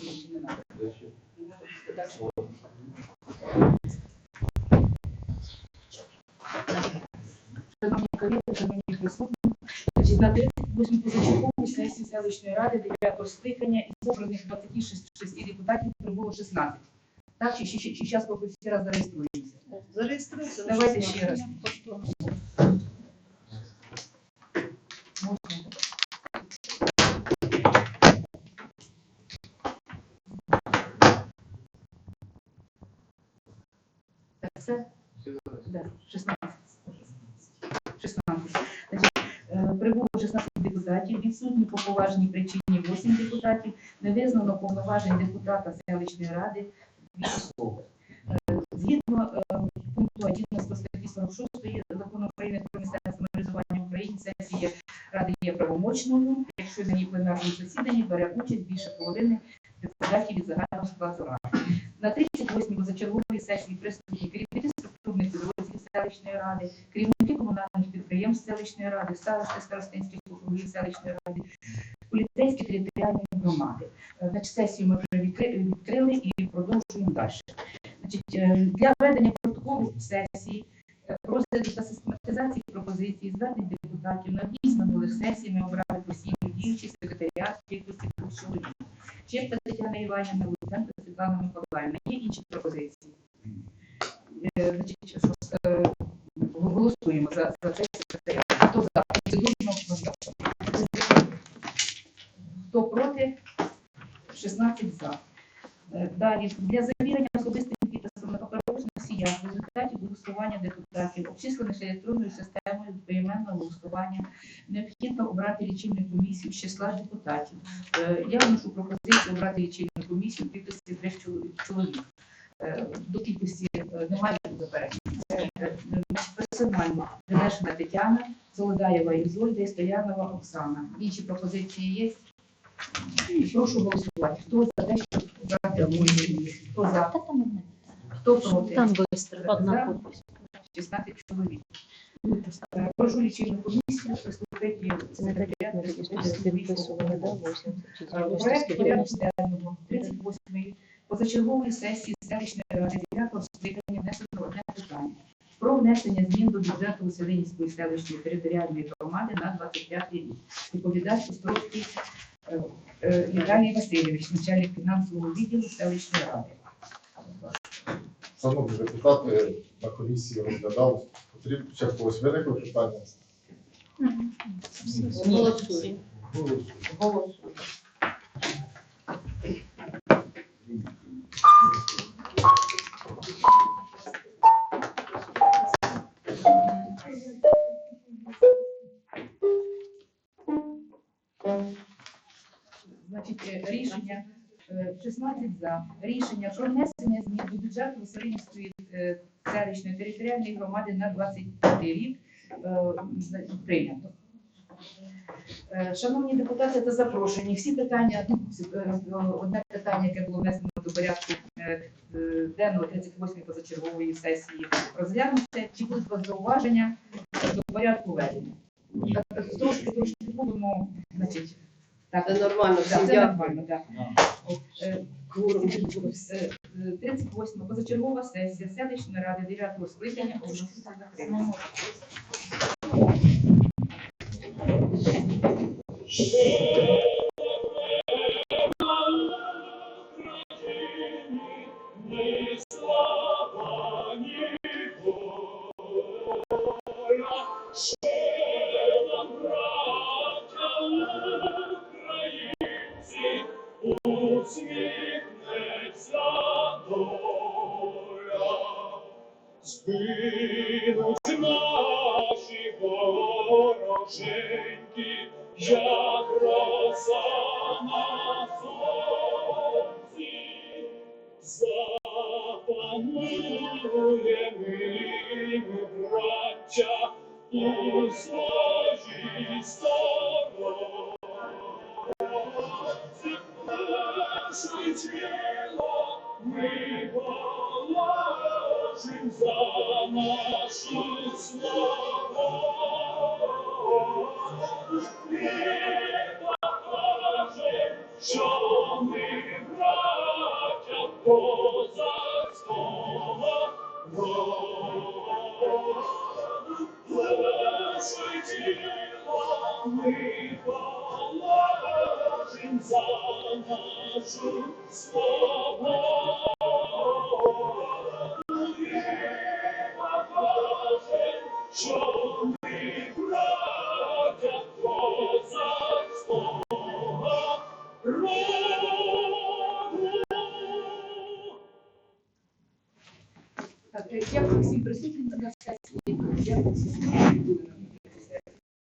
сесії чи не треба? Шановні колеги, шановні присутні, на 38 позачерговій сесії селищної ради 9 скликання із обраних 26 шести депутатів прибуло 16. Так, чи, зараз поки всі раз зареєструємося? Зареєструйся. Давайте ще раз. Можна? Так, все? Да, 16. 16. Значить, е, прибуло 16 депутатів, відсутні по поважній причині 8 депутатів, не визнано повноважень депутата селищної ради 2 особи. Е, Згідно е, пункту 11 статті 46 закону України про місцеве самоврядування в Україні, сесія ради є правомочною, якщо на ній пленарному засіданні бере участь більше половини депутатів від загального складу ради. На 38-й позачерговій сесії присутні керівники структурних підрозділів селищної ради, керівники комунальних підприємств селищної ради, старости старостинських округів селищної ради, поліцейські територіальні громади. Е, Значить, сесію ми вже відкрили і продовжуємо далі. Значить, е, для ведення протоколу сесії, е, розгляду та систематизації пропозицій звернень депутатів на дій з минулих сесій ми обрали постійно діючий секретаріат кількості чоловік. Чепта Тетяна Іванівна, Світлана Миколаївна. Є інші пропозиції? Е, е, голосуємо за, за цей секретаріат. Хто за? Хто проти? 16 за. Е, Далі для завірення особистим підписом на паперових носіях результатів голосування депутатів, обчислених електронною системою поіменного голосування, необхідно обрати лічильну комісію з числа депутатів. Я вношу пропозицію обрати лічильну комісію кількості трьох чоловік-. Е, До кількості е, немає заперечень. Це е, персонально Денешина Тетяна, Солодаєва Ізольда і Стоянова Оксана. Інші пропозиції є? Прошу голосувати. Хто за те, щоб обрати лічильну? Хто за? Хто проти? Там быстро, одна подпись. 16 чоловік. Прошу лічильну комісію приступити секретаріат Е, Проект порядку денного 38-ї позачергової сесії селищної ради 9 скликання внесено одне питання про внесення змін до бюджету Веселинівської селищної територіальної громади на 25 рік. Відповідач Островський е, е, Віталій Васильович, начальник фінансового відділу селищної ради. Шановні депутати, на комісії розглядали, потрібно ще когось виникло питання. Голосуємо. Голосуємо. Значить, е, рішення е, 16 за. Рішення про внесення змін до бюджету Василинівської е, селищної територіальної громади на 25 рік е, прийнято. Е, Шановні депутати та запрошені, всі питання, ну, е, одне питання, яке було внесено до порядку е, е, денного 38-ї позачергової сесії, розглянуте. Чи будуть вас зауваження до порядку ведення? Трошки, трошки будемо, значить, так, Це нормально, це нормально, так. Е, е, 38 позачергова сесія селищної ради 9 скликання оголошується закритою. Збинуть наші як роса на сонці, ми, браття, у положим за ми положим за нашу свободу. як всім присутнім на сесії.